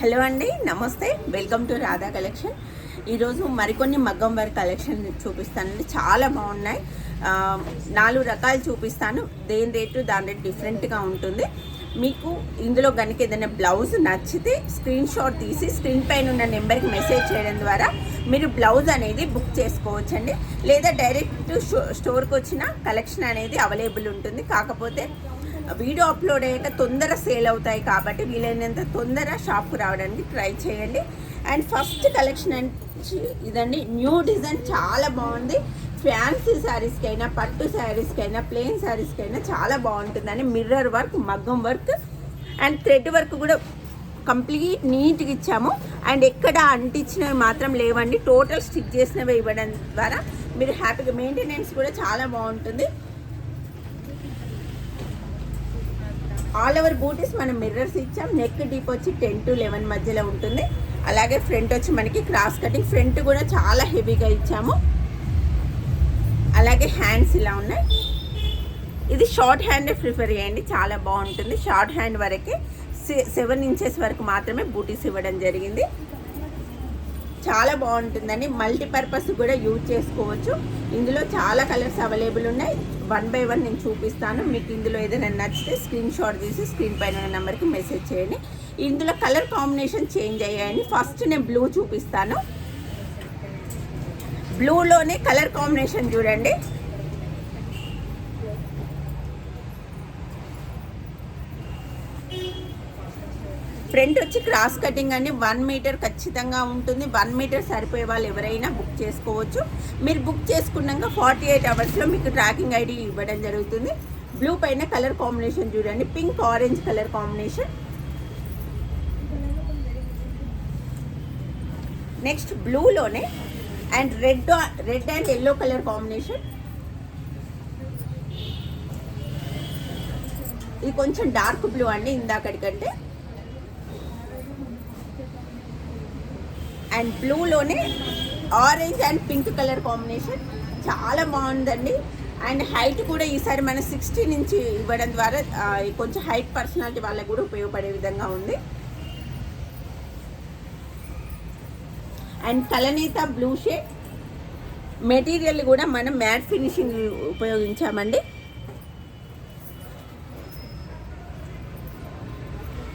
Hello అండి నమస్తే. Welcome to Radha collection ఈరోజు మరికొన్ని మగ్గం వర్క్ కలెక్షన్ చూపిస్తానండి. చాలా బాగున్నాయి. నాలుగు రకాలు చూపిస్తాను. దేని రేటు దాని రేటు డిఫరెంట్గా ఉంటుంది. మీకు ఇందులో కనుక ఏదైనా బ్లౌజ్ నచ్చితే స్క్రీన్ షాట్ తీసి స్క్రీన్ పైన ఉన్న నెంబర్కి మెసేజ్ చేయడం ద్వారా మీరు బ్లౌజ్ అనేది బుక్ చేసుకోవచ్చండి. లేదా డైరెక్ట్ స్టోర్కి వచ్చిన కలెక్షన్ అనేది అవైలబుల్ ఉంటుంది. కాకపోతే వీడియో అప్లోడ్ అయ్యాక తొందర సేల్ అవుతాయి కాబట్టి వీలైనంత తొందర షాప్కి రావడానికి ట్రై చేయండి. అండ్ ఫస్ట్ కలెక్షన్ అంటే ఇదండి న్యూ డిజైన్ చాలా బాగుంది. ఫ్యాన్సీ శారీస్కి అయినా పట్టు శారీస్కి అయినా ప్లెయిన్ శారీస్కి అయినా చాలా బాగుంటుందని మిర్రర్ వర్క్ మగ్గం వర్క్ అండ్ థ్రెడ్ వర్క్ కూడా కంప్లీట్ నీట్గా ఇచ్చాము. అండ్ ఎక్కడ అంటించినవి మాత్రం లేవండి. టోటల్ స్టిక్ చేసినవి ఇవ్వడం ద్వారా మీరు హ్యాపీగా మెయింటెనెన్స్ కూడా చాలా బాగుంటుంది. ఆల్ ఓవర్ బూటీస్ మనం మిర్రర్స్ ఇచ్చాం. నెక్ డీప్ వచ్చి టెన్ టు లెవెన్ మధ్యలో ఉంటుంది. అలాగే ఫ్రంట్ వచ్చి మనకి క్రాస్ కటింగ్ ఫ్రంట్ కూడా చాలా హెవీగా ఇచ్చాము. అలాగే హ్యాండ్స్ ఇలా ఉన్నాయి. ఇది షార్ట్ హ్యాండ్ ప్రిఫర్ చేయండి. చాలా బాగుంటుంది. షార్ట్ హ్యాండ్ వరకే సెవెన్ ఇంచెస్ వరకు మాత్రమే బూటీస్ ఇవ్వడం జరిగింది. చాలా బాగుంటుందండి. మల్టీపర్పస్ కూడా యూజ్ చేసుకోవచ్చు. ఇందులో చాలా కలర్స్ అవైలబుల్ ఉన్నాయి. వన్ బై వన్ నేను చూపిస్తాను. మీకు ఇందులో ఏదైనా నచ్చితే స్క్రీన్ షాట్ తీసి స్క్రీన్ పైన నెంబర్కి మెసేజ్ చేయండి. ఇందులో కలర్ కాంబినేషన్ చేంజ్ అయ్యాయని ఫస్ట్ నేను బ్లూ చూపిస్తాను. బ్లూలోనే కలర్ కాంబినేషన్ చూడండి. ఫ్రంట్ వచ్చి క్రాస్ కటింగ్ అండి. వన్ మీటర్ ఖచ్చితంగా ఉంటుంది. వన్ మీటర్ సరిపోయే వాళ్ళు ఎవరైనా బుక్ చేసుకోవచ్చు. మీరు బుక్ చేసుకున్నాక ఫార్టీ ఎయిట్ అవర్స్లో మీకు ట్రాకింగ్ ఐడి ఇవ్వడం జరుగుతుంది. బ్లూ పైన కలర్ కాంబినేషన్ చూడండి. Pink orange colour combination. Next బ్లూలోనే and red red and yellow colour combination. ఇది కొంచెం డార్క్ బ్లూ అండి. ఇందాకటికంటే and బ్లూలోనే orange and pink colour combination. చాలా బాగుందండి. అండ్ హైట్ కూడా ఈసారి మన సిక్స్టీ నుంచి ఇవ్వడం ద్వారా కొంచెం హైట్ పర్సనాలిటీ వాళ్ళకి కూడా ఉపయోగపడే విధంగా ఉంది. అండ్ కలనీత బ్లూ షేడ్. మెటీరియల్ కూడా మనం మ్యాట్ ఫినిషింగ్ ఉపయోగించామండి.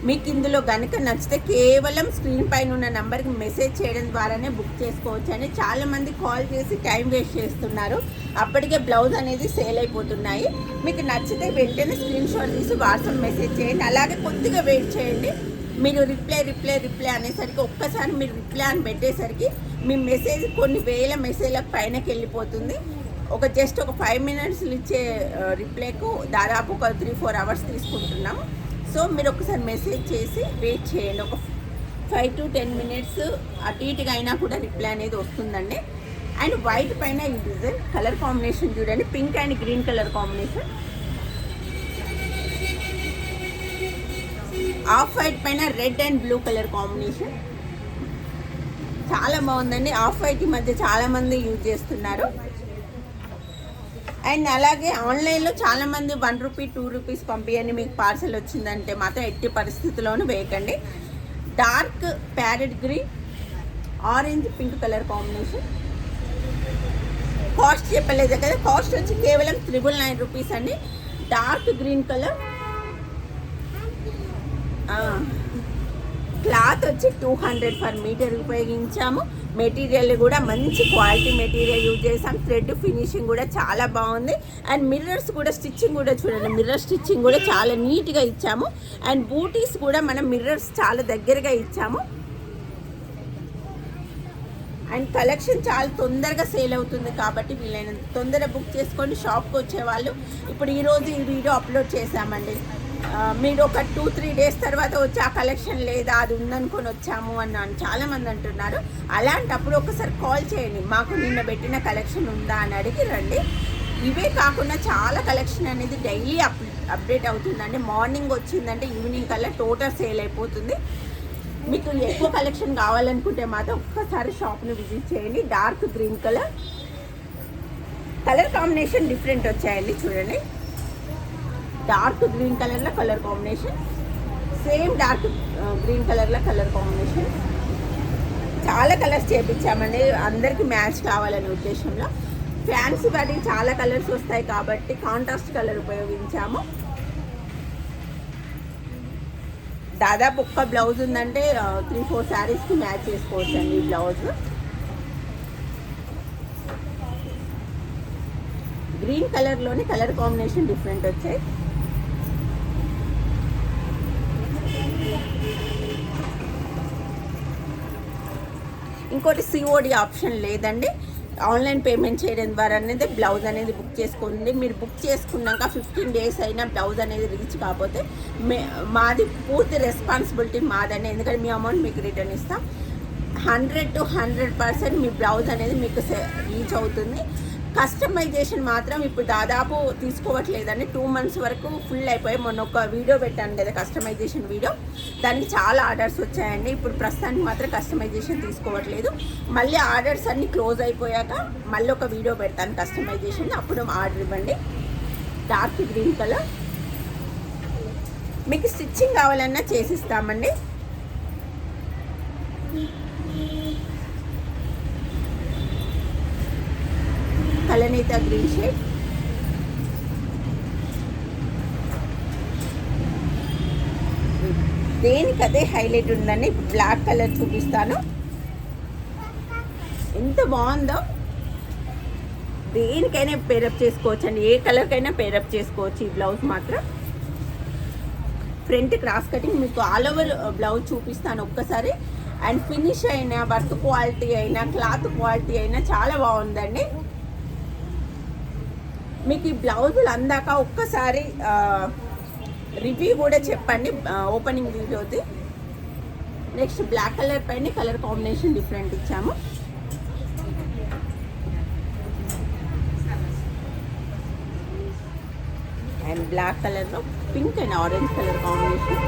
మీకు ఇందులో కనుక నచ్చితే కేవలం స్క్రీన్ పైన ఉన్న నెంబర్కి మెసేజ్ చేయడం ద్వారానే బుక్ చేసుకోవచ్చు అని చాలామంది కాల్ చేసి టైం వేస్ట్ చేస్తున్నారు. అప్పటికే బ్లౌజ్ అనేది సేల్ అయిపోతున్నాయి. మీకు నచ్చితే వెంటనే స్క్రీన్ షాట్ తీసి వాట్సాప్ మెసేజ్ చేయండి. అలాగే కొద్దిగా వెయిట్ చేయండి. మీరు రిప్లై రిప్లై రిప్లై అనేసరికి ఒక్కసారి మీరు రిప్లై అని పెట్టేసరికి మీ మెసేజ్ కొన్ని వేల మెసేజ్ల పైనకి వెళ్ళిపోతుంది. ఒక జస్ట్ ఒక ఫైవ్ మినిట్స్ ఇచ్చే రిప్లైకు దాదాపు ఒక త్రీ ఫోర్ అవర్స్ తీసుకుంటున్నాము సో మీరు ఒకసారి మెసేజ్ చేసి వెయిట్ చేయండి. ఒక ఫైవ్ టు టెన్ మినిట్స్ అటు ఇటుగా అయినా కూడా రిప్లై అనేది వస్తుందండి. అండ్ వైట్ పైన ఈ డిజైన్ కలర్ కాంబినేషన్ చూడండి. Pink and green colour combination off white పైన red and blue colour combination చాలా బాగుందండి. ఆఫ్ వైట్ ఈ మధ్య చాలామంది యూజ్ చేస్తున్నారు. అండ్ అలాగే ఆన్లైన్లో చాలా మంది వన్ రూపీ టూ రూపీస్ పంపించండి మీకు పార్సల్ వచ్చిందంటే మాత్రం ఎట్టి పరిస్థితుల్లోనూ వేయకండి. Dark parrot green orange pink colour combination. Cost చెప్పలేదు కదా కాస్ట్ వచ్చి కేవలం త్రిబుల్ నైన్ రూపీస్ అండి. Dark green colour. క్లాత్ వచ్చి టూ హండ్రెడ్ పర్ మీటర్ ఉపయోగించాము. మెటీరియల్ కూడా మంచి క్వాలిటీ మెటీరియల్ యూజ్ చేసాం థ్రెడ్ ఫినిషింగ్ కూడా చాలా బాగుంది. అండ్ మిర్రర్స్ కూడా స్టిచ్చింగ్ కూడా చూడండి. మిర్రర్ స్టిచ్చింగ్ కూడా చాలా నీట్గా ఇచ్చాము. అండ్ బూటీస్ కూడా మనం మిర్రర్స్ చాలా దగ్గరగా ఇచ్చాము. అండ్ కలెక్షన్ చాలా తొందరగా సేల్ అవుతుంది కాబట్టి వీలైనంత తొందర బుక్ చేసుకొని షాప్కి వచ్చేవాళ్ళు. ఇప్పుడు ఈరోజు ఈ వీడియో అప్లోడ్ చేశామండి. మీరు ఒక టూ త్రీ డేస్ తర్వాత వచ్చి ఆ కలెక్షన్ లేదా అది ఉందనుకొని వచ్చాము అన్నాను చాలామంది అంటున్నారు. అలాంటప్పుడు ఒకసారి కాల్ చేయండి. మాకు నిన్న పెట్టిన కలెక్షన్ ఉందా అని అడిగి రండి. ఇవే కాకుండా చాలా కలెక్షన్ అనేది డైలీ అప్ అప్డేట్ అవుతుందండి. మార్నింగ్ వచ్చిందంటే ఈవినింగ్ కల్లా టోటల్ సేల్ అయిపోతుంది. మీకు ఎక్కువ కలెక్షన్ కావాలనుకుంటే మాత్రం ఒక్కసారి షాప్ని విజిట్ చేయండి. Dark green colour colour combination different వచ్చాయండి చూడండి. డార్క్ గ్రీన్ కలర్లో colour combination same dark green కలర్లో కలర్ కాంబినేషన్ చాలా కలర్స్ చేపించామండి. అందరికీ మ్యాచ్ కావాలనే ఉద్దేశంలో. ఫ్యాన్సీ వాటికి చాలా కలర్స్ వస్తాయి కాబట్టి కాంట్రాస్ట్ కలర్ ఉపయోగించాము. దాదాపు ఒక్క బ్లౌజ్ ఉందంటే uh, త్రీ ఫోర్ శారీస్కి మ్యాచ్ చేసుకోవచ్చు అండి ఈ బ్లౌజ్ గ్రీన్ కలర్లోనే కలర్ కాంబినేషన్ డిఫరెంట్ వచ్చాయి. ఇంకోటి సిఓడి ఆప్షన్ లేదండి. ఆన్లైన్ పేమెంట్ చేయడం ద్వారా అనేది బ్లౌజ్ అనేది బుక్ చేసుకోండి. మీరు బుక్ చేసుకున్నాక ఫిఫ్టీన్ డేస్ అయినా బ్లౌజ్ అనేది రీచ్ కాకపోతే మే మాది పూర్తి రెస్పాన్సిబిలిటీ మాదండి. ఎందుకంటే మీ అమౌంట్ మీకు రిటర్న్ ఇస్తాం. హండ్రెడ్ టు హండ్రెడ్ పర్సెంట్ మీ బ్లౌజ్ అనేది మీకు రీచ్ అవుతుంది. కస్టమైజేషన్ మాత్రం ఇప్పుడు దాదాపు తీసుకోవట్లేదండి. టూ మంత్స్ వరకు ఫుల్ అయిపోయి మొన్న ఒక వీడియో పెట్టాను కదా కస్టమైజేషన్ వీడియో. దానికి చాలా ఆర్డర్స్ వచ్చాయండి. ఇప్పుడు ప్రస్తుతానికి మాత్రం కస్టమైజేషన్ తీసుకోవట్లేదు. మళ్ళీ ఆర్డర్స్ అన్ని క్లోజ్ అయిపోయాక మళ్ళీ ఒక వీడియో పెడతాను కస్టమైజేషన్. అప్పుడు ఆర్డర్ ఇవ్వండి. Dark green colour. మీకు స్టిచ్చింగ్ కావాలన్నా చేసిస్తామండి. కలనేత గ్రీన్ షేడ్. దేనికి అదే హైలైట్ ఉందండి బ్లాక్ కలర్ చూపిస్తాను. ఎంత బాగుందో. దేనికైనా పేరప్ చేసుకోవచ్చు అండి ఏ కలర్కైనా పేరప్ చేసుకోవచ్చు ఈ బ్లౌజ్ మాత్రం. ఫ్రంట్ క్రాస్ కటింగ్ మీకు ఆల్ ఓవర్ బ్లౌజ్ చూపిస్తాను ఒక్కసారి. అండ్ ఫినిష్ అయినా వర్క్ క్వాలిటీ అయినా క్లాత్ క్వాలిటీ అయినా చాలా బాగుందండి. మీకు ఈ బ్లౌజులు అందాక ఒక్కసారి రివ్యూ కూడా చెప్పండి ఓపెనింగ్ వీడియోది. నెక్స్ట్ బ్లాక్ కలర్ పైన కలర్ కాంబినేషన్ డిఫరెంట్ ఇచ్చాము. అండ్ బ్లాక్ కలర్లో pink and orange colour combination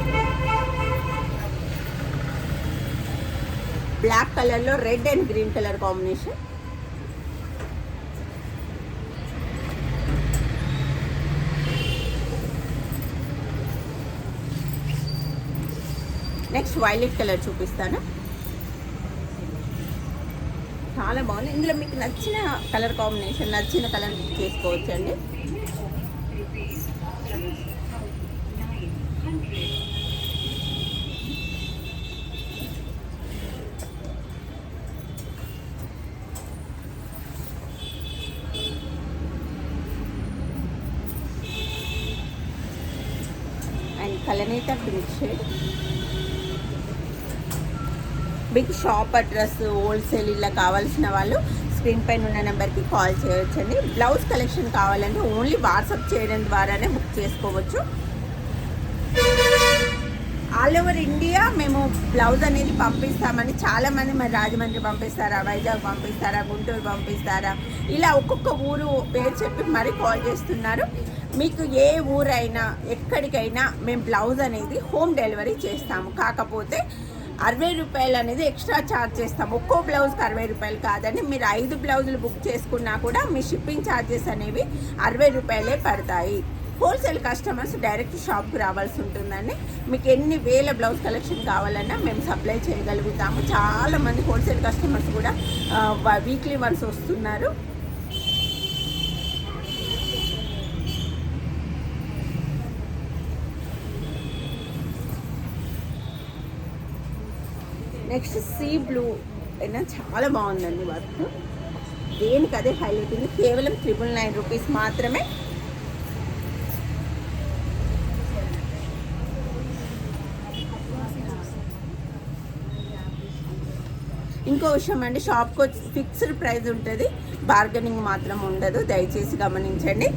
black కలర్లో red and green colour combination next violet colour చూపిస్తాను. చాలా బాగుంది. ఇందులో మీకు నచ్చిన కలర్ కాంబినేషన్ నచ్చిన colour book and కలనేత pink shade big shop address wholesale ఇలా కావాల్సిన వాళ్ళు స్క్రీన్ పైన ఉన్న నెంబర్కి కాల్ చేయొచ్చండి. బ్లౌజ్ కలెక్షన్ కావాలంటే ఓన్లీ వాట్సాప్ చేయడం ద్వారానే బుక్ చేసుకోవచ్చు. ఆల్ ఓవర్ ఇండియా మేము బ్లౌజ్ అనేది పంపిస్తామని చాలామంది మరి రాజమండ్రి పంపిస్తారా వైజాగ్ పంపిస్తారా గుంటూరు పంపిస్తారా ఇలా ఒక్కొక్క ఊరు పేరు చెప్పి మరీ కాల్ చేస్తున్నారు. మీకు ఏ ఊరైనా ఎక్కడికైనా మేము బ్లౌజ్ అనేది హోమ్ డెలివరీ చేస్తాము. కాకపోతే అరవై రూపాయలు అనేది ఎక్స్ట్రా ఛార్జ్ చేస్తాం ఒక్కో బ్లౌజ్కి అరవై రూపాయలు కాదని మీరు ఐదు బ్లౌజులు బుక్ చేసుకున్నా కూడా మీ షిప్పింగ్ ఛార్జెస్ అనేవి అరవై రూపాయలే పడతాయి. హోల్సేల్ కస్టమర్స్ డైరెక్ట్ షాప్కి రావాల్సి ఉంటుందండి. మీకు ఎన్ని వేల బ్లౌజ్ కలెక్షన్ కావాలన్నా మేము సప్లై చేయగలుగుతాము. చాలామంది హోల్సేల్ కస్టమర్స్ కూడా వీక్లీ వన్స్ వస్తున్నారు. Next sea blue. అయినా చాలా బాగుందండి వర్క్. దేనికి అదే హైలైట్ ఉంది? కేవలం త్రిబుల్ నైన్ రూపీస్ మాత్రమే. ఇంకో విషయం అండి షాప్కి వచ్చి ఫిక్స్డ్ ప్రైస్ ఉంటుంది. బార్గెనింగ్ మాత్రం ఉండదు. దయచేసి గమనించండి.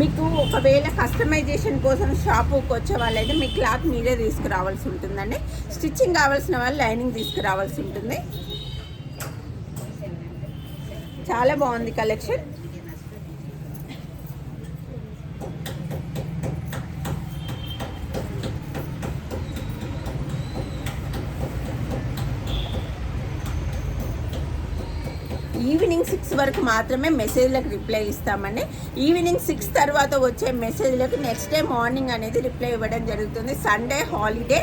మీకు ఒకవేళ కస్టమైజేషన్ కోసం షాపుకి వచ్చే వాళ్ళైతే మీ క్లాత్ మీరే తీసుకురావాల్సి ఉంటుందండి. స్టిచ్చింగ్ కావాల్సిన వాళ్ళు లైనింగ్ తీసుకురావాల్సి ఉంటుంది. చాలా బాగుంది కలెక్షన్ ఈవినింగ్ సిక్స్ వరకు మాత్రమే మెసేజ్లకు రిప్లై ఇస్తామండి. ఈవినింగ్ సిక్స్ తర్వాత వచ్చే మెసేజ్లకు నెక్స్ట్ డే మార్నింగ్ అనేది రిప్లై ఇవ్వడం జరుగుతుంది. సండే హాలిడే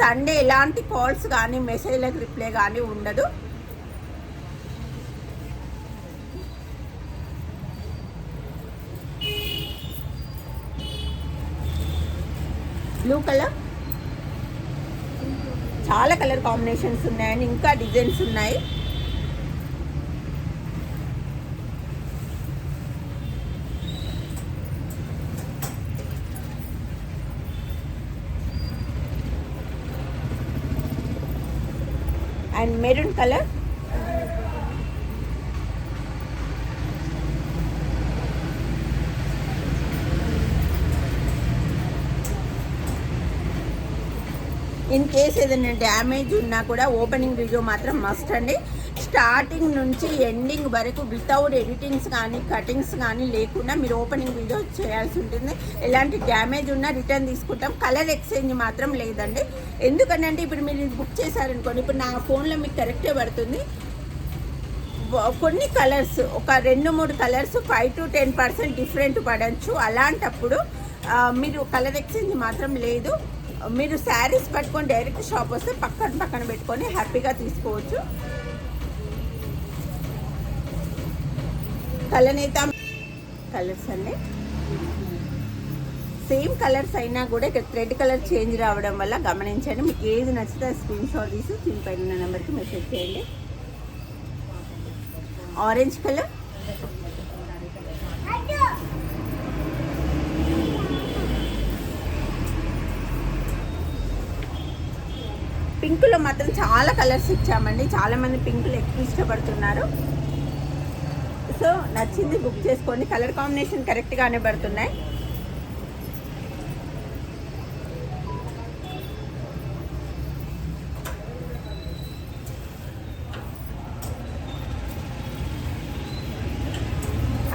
సండే ఎలాంటి కాల్స్ కానీ మెసేజ్లకు రిప్లై కానీ ఉండదు. బ్లూ కలర్ చాలా కలర్ కాంబినేషన్స్ ఉన్నాయండి. ఇంకా డిజైన్స్ ఉన్నాయి. And maroon colour. In case ఏదైనా డ్యామేజ్ ఉన్నా కూడా ఓపెనింగ్ వీడియో మాత్రం మస్ట్ అండి. స్టార్టింగ్ నుంచి ఎండింగ్ వరకు వితౌట్ ఎడిటింగ్స్ కానీ కటింగ్స్ కానీ లేకుండా మీరు ఓపెనింగ్ వీడియో చేయాల్సి ఉంటుంది. ఎలాంటి డ్యామేజ్ ఉన్నా రిటర్న్ తీసుకుంటాం. కలర్ ఎక్స్చేంజ్ మాత్రం లేదండి. ఎందుకంటే ఇప్పుడు మీరు బుక్ చేశారనుకోండి ఇప్పుడు నా ఫోన్లో మీకు కరెక్టే పడుతుంది. కొన్ని కలర్స్ ఒక రెండు మూడు colours five to ten percent different పడవచ్చు అలాంటప్పుడు మీరు కలర్ ఎక్స్చేంజ్ మాత్రం లేదు. మీరు శారీస్ పట్టుకొని డైరెక్ట్ షాప్ వస్తే పక్కన పక్కన పెట్టుకొని హ్యాపీగా తీసుకోవచ్చు. కలనేత. కలర్స్ అండి. సేమ్ కలర్స్ అయినా కూడా ఇక్కడ థ్రెడ్ కలర్ చేంజ్ రావడం వల్ల గమనించండి. మీకు ఏది నచ్చితే స్క్రీన్ షాట్ తీసి దీని పైన నెంబర్కి మెసేజ్ చేయండి. ఆరెంజ్ కలర్ పింక్లో మాత్రం చాలా కలర్స్ ఇచ్చామండి. చాలామంది పింకులు ఎక్కువ ఇష్టపడుతున్నారు. సో నచ్చింది బుక్ చేసుకోండి. కలర్ కాంబినేషన్ కరెక్ట్గానే పడుతున్నాయి.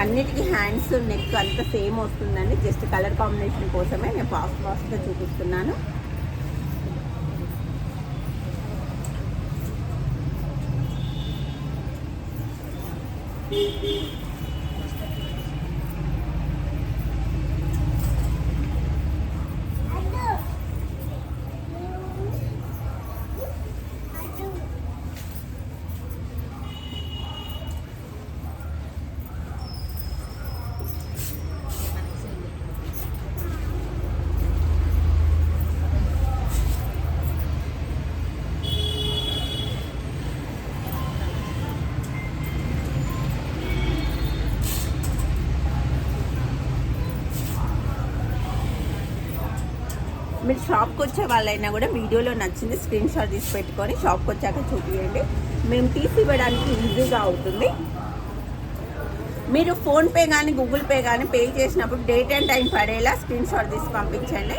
అన్నిటికీ హ్యాండ్స్ నెక్ అంతా సేమ్ వస్తుందండి. జస్ట్ కలర్ కాంబినేషన్ కోసమే నేను ఫాస్ట్ ఫాస్ట్గా చూపిస్తున్నాను. మీరు షాప్కి వచ్చే వాళ్ళైనా కూడా వీడియోలో నచ్చింది స్క్రీన్ షాట్ తీసి పెట్టుకొని షాప్కి వచ్చాక చూపించండి మేము తీసి ఇవ్వడానికి ఈజీగా అవుతుంది. మీరు ఫోన్పే కానీ గూగుల్ పే కానీ పే చేసినప్పుడు డేట్ అండ్ టైం పడేలా స్క్రీన్ షాట్ తీసి పంపించండి.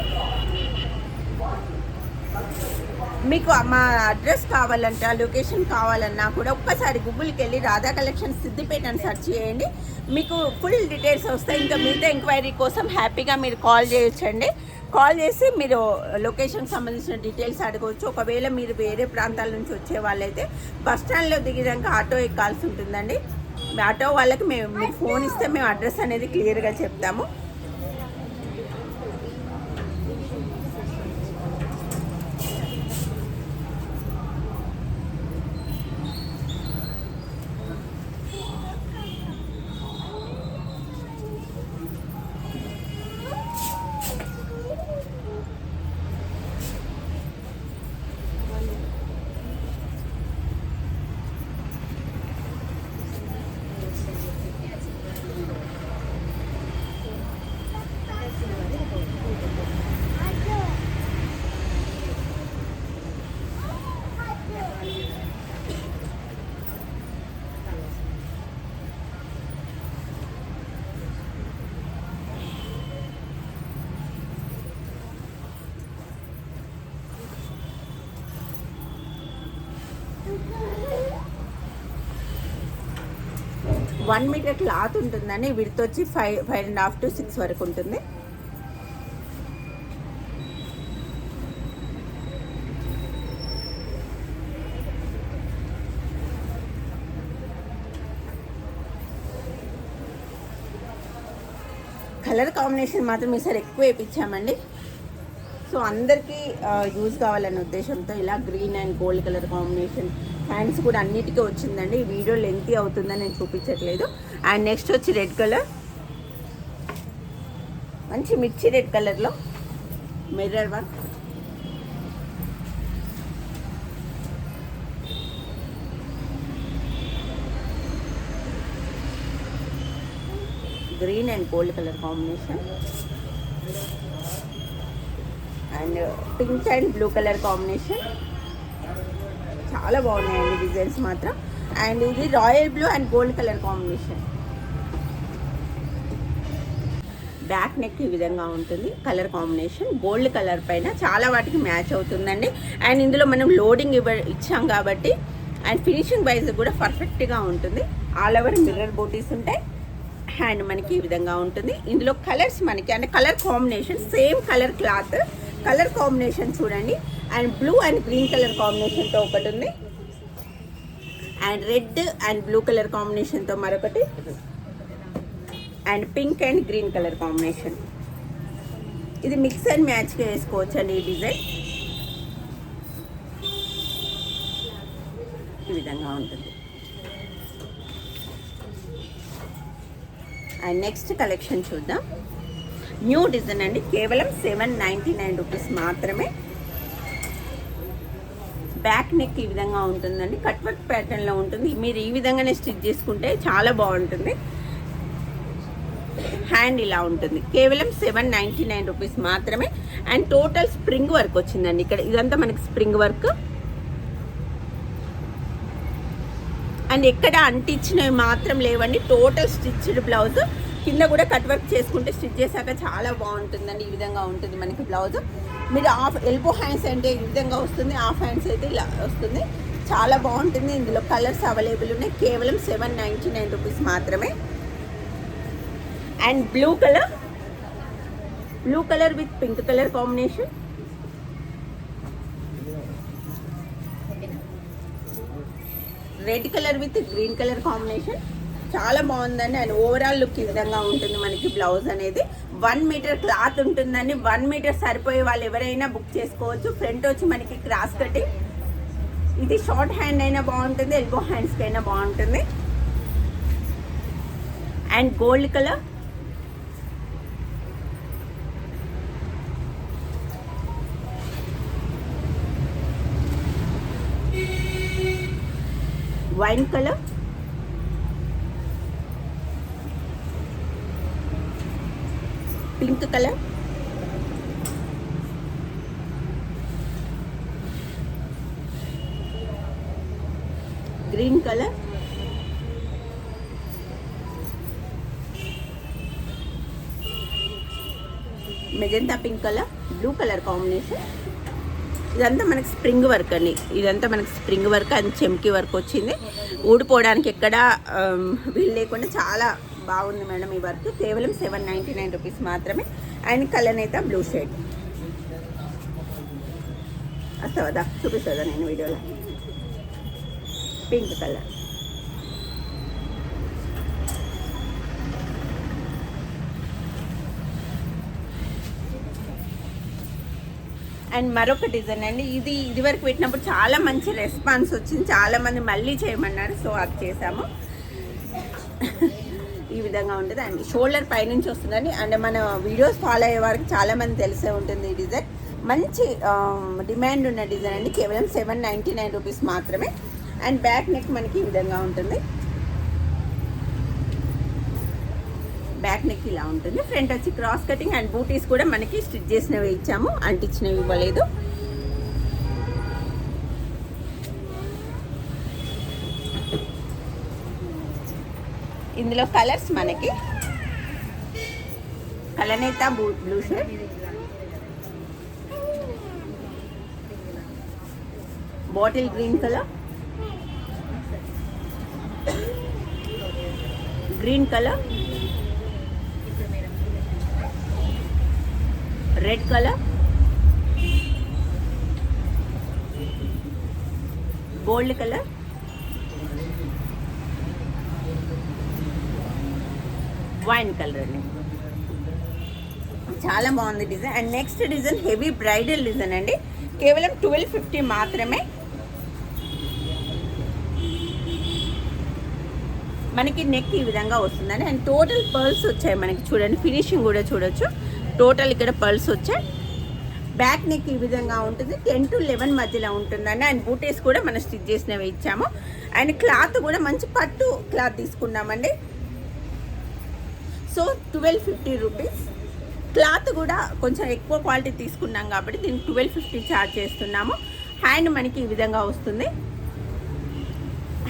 మీకు మా అడ్రస్ కావాలంటే లొకేషన్ కావాలన్నా కూడా ఒక్కసారి గూగుల్కి వెళ్ళి రాధా కలెక్షన్ సిద్దిపేట అని సెర్చ్ చేయండి. మీకు ఫుల్ డీటెయిల్స్ వస్తాయి. ఇంకా మిగతా ఎంక్వైరీ కోసం హ్యాపీగా మీరు కాల్ చేయొచ్చండి. కాల్ చేసి మీరు లొకేషన్ సంబంధించిన డీటెయిల్స్ అడగవచ్చు. ఒకవేళ మీరు వేరే ప్రాంతాల నుంచి వచ్చే వాళ్ళైతే బస్ స్టాండ్లో దిగినాక ఆటో ఎక్కాల్సి ఉంటుందండి. ఆటో వాళ్ళకి మేము మీకు ఫోన్ ఇస్తే మేము అడ్రస్ అనేది క్లియర్గా చెప్తాము. వన్ మీటర్ క్లాత్ ఉంటుందండి విడత వచ్చి five five and half to six వరకు ఉంటుంది. కలర్ కాంబినేషన్ మాత్రం ఈసారి ఎక్కువ వేయించామండి సో అందరికీ యూజ్ కావాలనే ఉద్దేశంతో ఇలా green and gold colour combination hands కూడా అన్నిటికీ వచ్చిందండి. ఈ వీడియో లెంతీ అవుతుందని నేను చూపించట్లేదు. అండ్ నెక్స్ట్ వచ్చి రెడ్ కలర్ మంచి మిర్చి రెడ్ కలర్లో mirror work green and gold colour combination and pink and blue colour combination. చాలా బాగున్నాయండి డిజైన్స్ మాత్రం. అండ్ ఇది royal blue and gold colour combination. Back neck ఈ విధంగా ఉంటుంది. Colour combination. గోల్డ్ కలర్ పైన చాలా వాటికి మ్యాచ్ అవుతుందండి. అండ్ ఇందులో మనం లోడింగ్ ఇవ్వ ఇచ్చాం కాబట్టి అండ్ ఫినిషింగ్ వైజ్ కూడా పర్ఫెక్ట్గా ఉంటుంది. ఆల్ ఓవర్ మిర్రర్ బోటీస్ ఉంటాయి. హ్యాండ్ మనకి ఈ విధంగా ఉంటుంది. ఇందులో కలర్స్ మనకి అంటే colour combination same colour cloth. Colour combination చూడండి. And blue and green colour కాంబినేషన్తో ఒకటి ఉంది and red and blue colour కాంబినేషన్తో మరొకటి. And pink and green colour combination. ఇది మిక్స్ అండ్ మ్యాచ్గా వేసుకోవచ్చు అండి ఈ డిజైన్. ఈ విధంగా ఉంటుంది. అండ్ నెక్స్ట్ కలెక్షన్ చూద్దాం. న్యూ డిజైన్ అండి కేవలం సెవెన్ నైంటీ నైన్ రూపీస్ మాత్రమే. బ్యాక్ నెక్ ఈ విధంగా ఉంటుందండి కట్ వర్క్ ప్యాటర్న్లో ఉంటుంది. మీరు ఈ విధంగానే స్టిచ్ చేసుకుంటే చాలా బాగుంటుంది. హ్యాండ్ ఇలా ఉంటుంది కేవలం సెవెన్ నైంటీ నైన్ రూపీస్ మాత్రమే. అండ్ టోటల్ స్ప్రింగ్ వర్క్ వచ్చిందండి ఇక్కడ ఇదంతా మనకి స్ప్రింగ్ వర్క్. అండ్ ఎక్కడ అంటించినవి మాత్రం లేవండి టోటల్ స్టిచ్డ్ బ్లౌజ్. కింద కూడా కట్ వర్క్ చేసుకుంటే స్టిచ్ చేశాక చాలా బాగుంటుందండి ఈ విధంగా ఉంటుంది మనకి బ్లౌజ్. మీరు హాఫ్ ఎల్బో హ్యాండ్స్ అంటే ఈ విధంగా వస్తుంది హాఫ్ హ్యాండ్స్ అయితే ఇలా వస్తుంది. చాలా బాగుంటుంది ఇందులో కలర్స్ అవైలబుల్ ఉన్నాయి కేవలం సెవెన్ నైంటీ నైన్ రూపీస్ మాత్రమే. And blue colour blue colour with pink colour combination. Red colour with green colour combination. చాలా బాగుందండి. అండ్ ఓవరాల్ లుక్ ఈ విధంగా ఉంటుంది మనకి బ్లౌజ్ అనేది. వన్ మీటర్ క్లాత్ ఉంటుందండి. వన్ మీటర్ సరిపోయే వాళ్ళు ఎవరైనా బుక్ చేసుకోవచ్చు. ఫ్రంట్ వచ్చి మనకి క్రాస్ కటింగ్ ఇది షార్ట్ హ్యాండ్ అయినా బాగుంటుంది ఎల్బో హ్యాండ్స్కి అయినా బాగుంటుంది. And gold colour wine colour pink colour. Green colour. Magenta pink colour blue colour combination. ఇదంతా మనకి స్ప్రింగ్ వర్క్ అండి. ఇదంతా మనకి స్ప్రింగ్ వర్క్ అండ్ చెమ్కి వర్క్ వచ్చింది. ఊడిపోవడానికి ఎక్కడ వీలు లేకుండా చాలా బాగుంది మేడం ఈ వర్క్. కేవలం సెవెన్ నైంటీ నైన్ రూపీస్ మాత్రమే. అండ్ కలర్ అయితే బ్లూ షేడ్. వస్తావదా చూపిస్తుందా నేను వీడియోలో? Pink colour. అండ్ మరొక డిజైన్ అండి. ఇది ఇది వరకు పెట్టినప్పుడు చాలా మంచి రెస్పాన్స్ వచ్చింది. చాలామంది మళ్ళీ చేయమన్నారు సో అది చేసాము ఈ విధంగా ఉంటుంది. అండ్ షోల్డర్ పైనుంచి వస్తుందండి. అండ్ మన వీడియోస్ ఫాలో అయ్యే వారికి చాలామంది తెలిసే ఉంటుంది ఈ డిజైన్. మంచి డిమాండ్ ఉన్న డిజైన్ అండి. కేవలం సెవెన్ నైంటీ నైన్ రూపీస్ మాత్రమే. అండ్ బ్యాక్ నెక్ మనకి ఈ విధంగా ఉంటుంది. బ్యాక్ నెక్ ఇలా ఉంటుంది. ఫ్రంట్ వచ్చి క్రాస్ కటింగ్ అండ్ బూటీస్ కూడా మనకి స్టిచ్ చేసినవి ఇచ్చాము. అంటించినవి ఇవ్వలేదు. ఇందులో కలర్స్ మనకి. కలనేత blue shade bottle green colour. Green colour. Red colour. Gold colour. Wine colour అండి. చాలా బాగుంది design. And next design heavy bridal design అండి. కేవలం ట్వెల్వ్ ఫిఫ్టీ మాత్రమే. మనకి నెక్ ఈ విధంగా వస్తుందండి. అండ్ టోటల్ పర్ల్స్ వచ్చాయి మనకి చూడండి. ఫినిషింగ్ కూడా చూడొచ్చు. టోటల్ ఇక్కడ పర్ల్స్ వచ్చాయి. బ్యాక్ నెక్ ఈ విధంగా ఉంటుంది. టెన్ టు లెవెన్ మధ్యలో ఉంటుందండి. అండ్ బూటీస్ కూడా మనం స్టిచ్ చేసినవి ఇచ్చాము. అండ్ క్లాత్ కూడా మంచి పట్టు క్లాత్ తీసుకున్నామండి. So twelve fifty rupees cloth కూడా కొంచెం ఎక్కువ క్వాలిటీ తీసుకున్నాం కాబట్టి దీనికి ట్వెల్వ్ ఫిఫ్టీ ఛార్జ్ చేస్తున్నాము. హ్యాండ్ మనకి ఈ విధంగా వస్తుంది.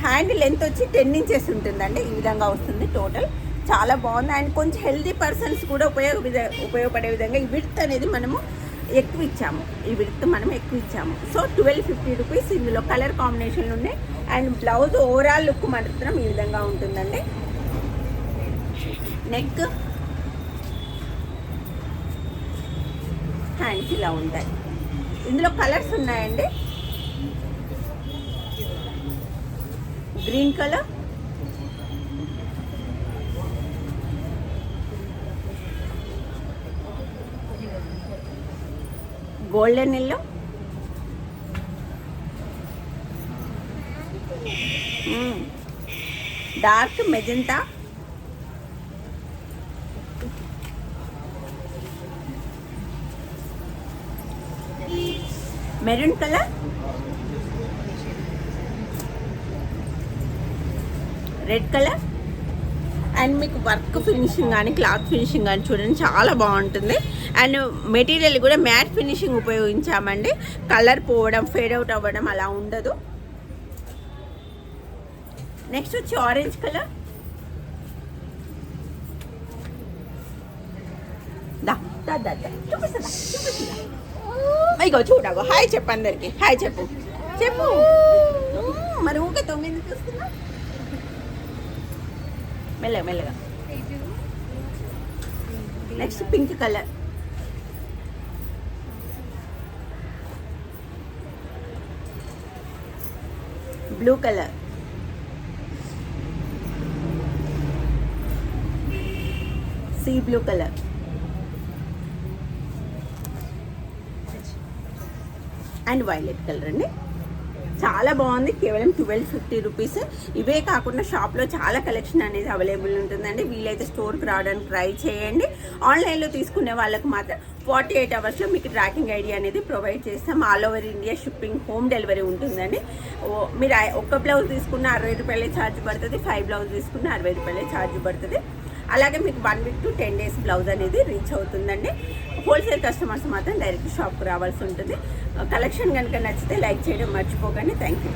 హ్యాండ్ లెంత్ వచ్చి టెన్ ఇంచెస్ ఉంటుందండి. ఈ విధంగా వస్తుంది టోటల్ చాలా బాగుంది. అండ్ కొంచెం హెల్దీ పర్సన్స్ కూడా ఉపయోగ విధ- ఉపయోగపడే విధంగా ఈ విడ్త్ అనేది మనము ఎక్కువ ఇచ్చాము. ఈ విడ్త్ మనం ఎక్కువ ఇచ్చాము. సో ట్వెల్వ్ ఫిఫ్టీ రూపీస్ ఇందులో కలర్ కాంబినేషన్లు ఉన్నాయి. అండ్ బ్లౌజ్ ఓవరాల్ లుక్ మాత్రం ఈ విధంగా ఉంటుందండి. నెక్. హ్యాండ్స్ ఇలా ఉంటాయి. ఇందులో కలర్స్ ఉన్నాయండి. Green colour golden yellow dark magenta maroon colour. Red colour. And మీకు వర్క్ ఫినిషింగ్ కానీ క్లాత్ ఫినిషింగ్ కానీ చూడండి చాలా బాగుంటుంది. అండ్ మెటీరియల్ కూడా మ్యాట్ ఫినిషింగ్ ఉపయోగించామండి. కలర్ పోవడం ఫేడ్ అవుట్ అవ్వడం అలా ఉండదు. నెక్స్ట్ వచ్చి ఆరెంజ్ కలర్. దా దా దా చూపిస్తా చూపిస్తా. ఇగో చూడగో హాయ్ చెప్పు అందరికి హాయ్ చెప్పు. చెప్పు. మరి ఊకే తొమ్మిది చూస్తున్నా మెల్లగా మెల్లగా. Next pink colour blue colour sea blue colour and violet colour అండి. చాలా బాగుంది. కేవలం ట్వెల్వ్ ఫిఫ్టీ రూపీస్. ఇవే కాకుండా షాప్లో చాలా కలెక్షన్ అనేది అవైలబుల్ ఉంటుందండి. వీలైతే స్టోర్కి రావడానికి ట్రై చేయండి. ఆన్లైన్లో తీసుకునే వాళ్ళకు మాత్రం ఫార్టీ ఎయిట్ అవర్స్లో మీకు ట్రాకింగ్ ఐడి అనేది ప్రొవైడ్ చేస్తాం. All over India shipping home delivery ఉంటుందండి. ఓ- మీరు ఆ- ఒక్క బ్లౌజ్ తీసుకున్న అరవై రూపాయలే ఛార్జ్ పడుతుంది. ఫైవ్ బ్లౌజ్ తీసుకున్న అరవై రూపాయలే ఛార్జ్ పడుతుంది. అలాగే మీకు one week to ten days blouse అనేది రీచ్ అవుతుందండి. హోల్సేల్ కస్టమర్స్ మాత్రం డైరెక్ట్ షాప్కి రావాల్సి ఉంటుంది. Uh, కలెక్షన్ కనుక నచ్చితే లైక్ చేయడం మర్చిపోకండి. Thank you